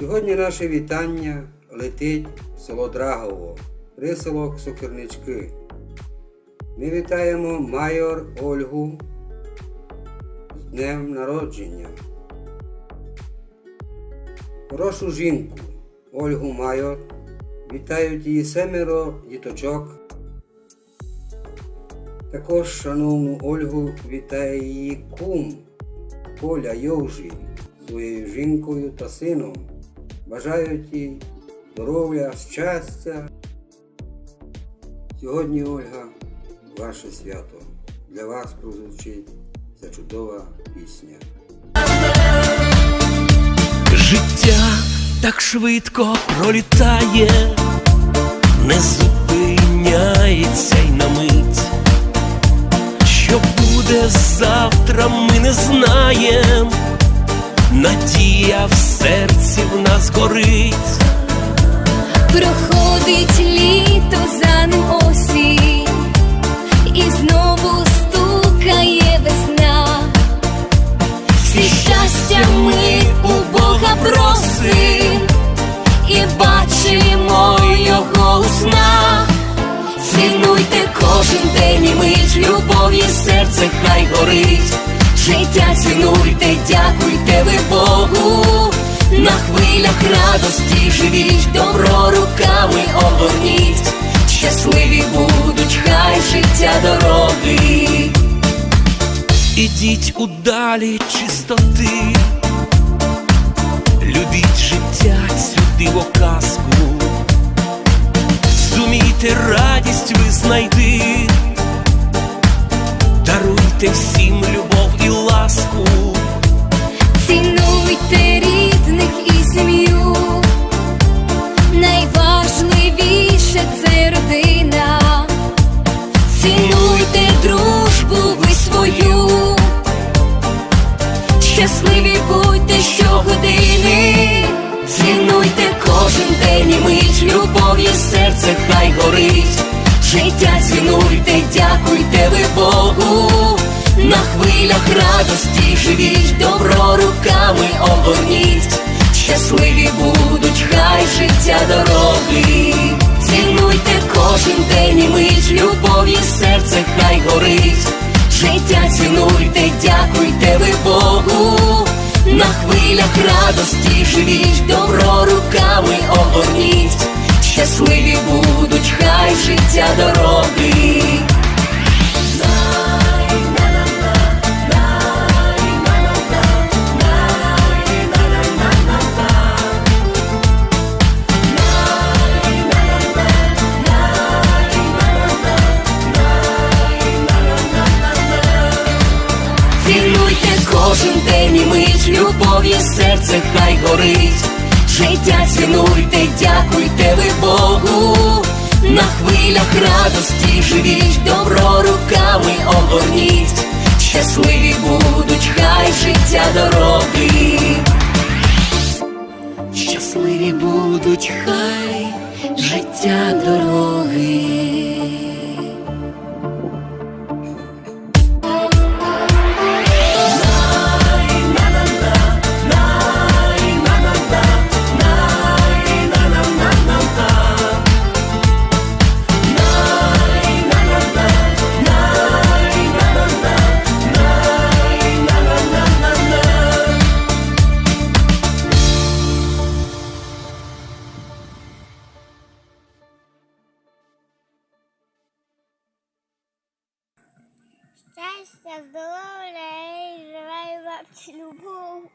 Сьогодні наше вітання летить в село Драгово, приселок Сокирнички. Ми вітаємо майор Ольгу з днем народження. Хорошу жінку Ольгу Майор вітають її семеро діточок. Також шановну Ольгу вітає її кум Коля Йовжий своєю жінкою та сином. Бажають їй здоров'я, щастя. Сьогодні, Ольга, ваше свято. Для вас прозвучить ця чудова пісня. Життя так швидко пролітає, не зупиняється й на мить. Що буде завтра, ми не знаєм. Надія в серці в нас горить. Проходить літо, за ним осінь, і знову стукає весна. Всі щастя ми у Бога просим, і бачимо його у снах. Цінуйте кожен день і мить, любов'ю серце хай горить. Життя цінуйте, дякуйте ви Богу. На хвилях радості живіть, добро руками оберніть. Щасливі будуть, хай життя дороги. Ідіть у далі чистоти, любіть життя цю диво казку, зумійте радість ви знайти, даруйте всім Життя цінуйте, дякуйте ви Богу. На хвилях радості живіть, добро руками оберніть. Щасливі будуть, хай життя дороги. Цінуйте кожен день і мить, любов'ю серце хай горить. Життя цінуйте, дякуйте ви Богу. На хвилях радості живіть, добро кожен день і мить, любов'ю серце хай горить. Життя цінуйте, дякуйте ви Богу. На хвилях радості живіть, добро руками оберніть. Щасливі будуть, хай життя дороги. Щасливі будуть, хай життя дороги. Щастя, здоров'я і живе бабці любов.